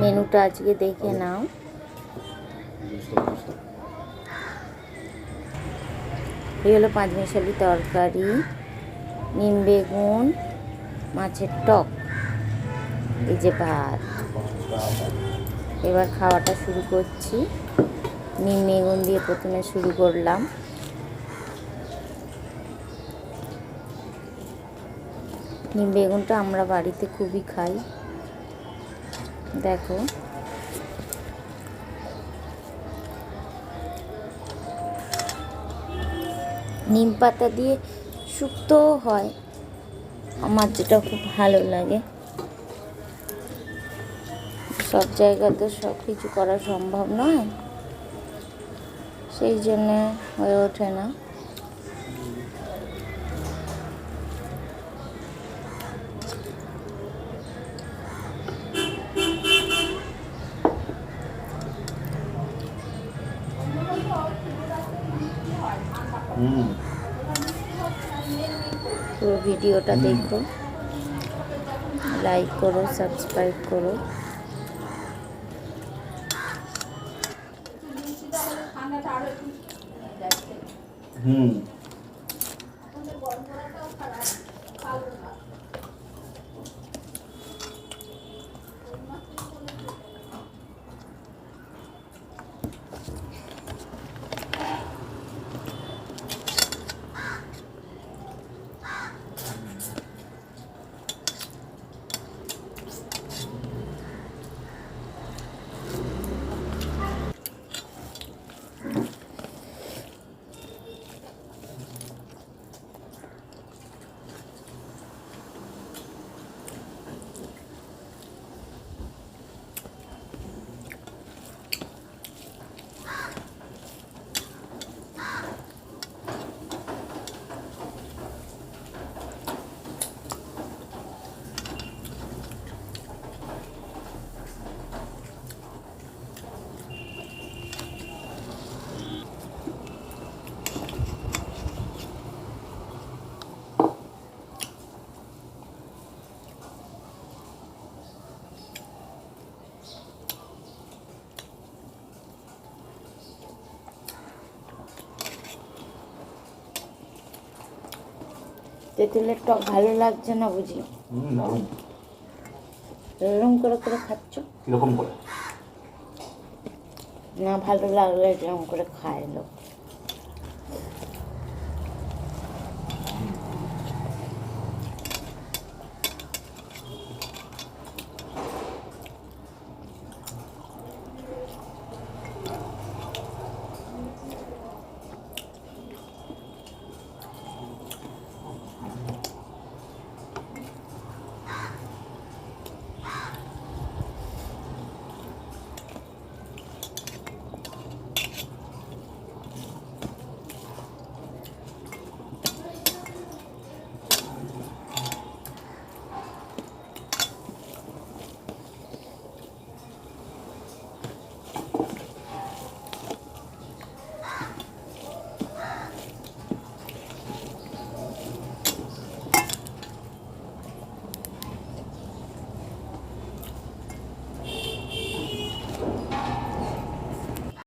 মেনুটা আজকে দেখে নাও। এই হলো পাঁচমিশালি তরকারি নিম বেগুন মাছের টক এই যে ভাত। এবার খাওয়াটা শুরু করছি। নিম বেগুন দিয়ে প্রথমে শুরু করলাম। নিম বেগুনটা আমরা বাড়িতে খুবই খাই। দেখো। নিম পাতা দিয়ে শুক্তও হয়। আমার যেটা খুব ভালো লাগে। সব জায়গাতে সব কিছু করা সম্ভব নয়। সেই জন্যে হয়ে ওঠে না। পুরো ভিডিওটা দেখো। লাইক করো সাবস্ক্রাইব করো। হুম। তেঁতুলের টক ভালো লাগছে না বুঝি এরকম করে করে খাচ্ছ? কীরকম করে? না ভালো লাগলে এরকম করে খায় লোক।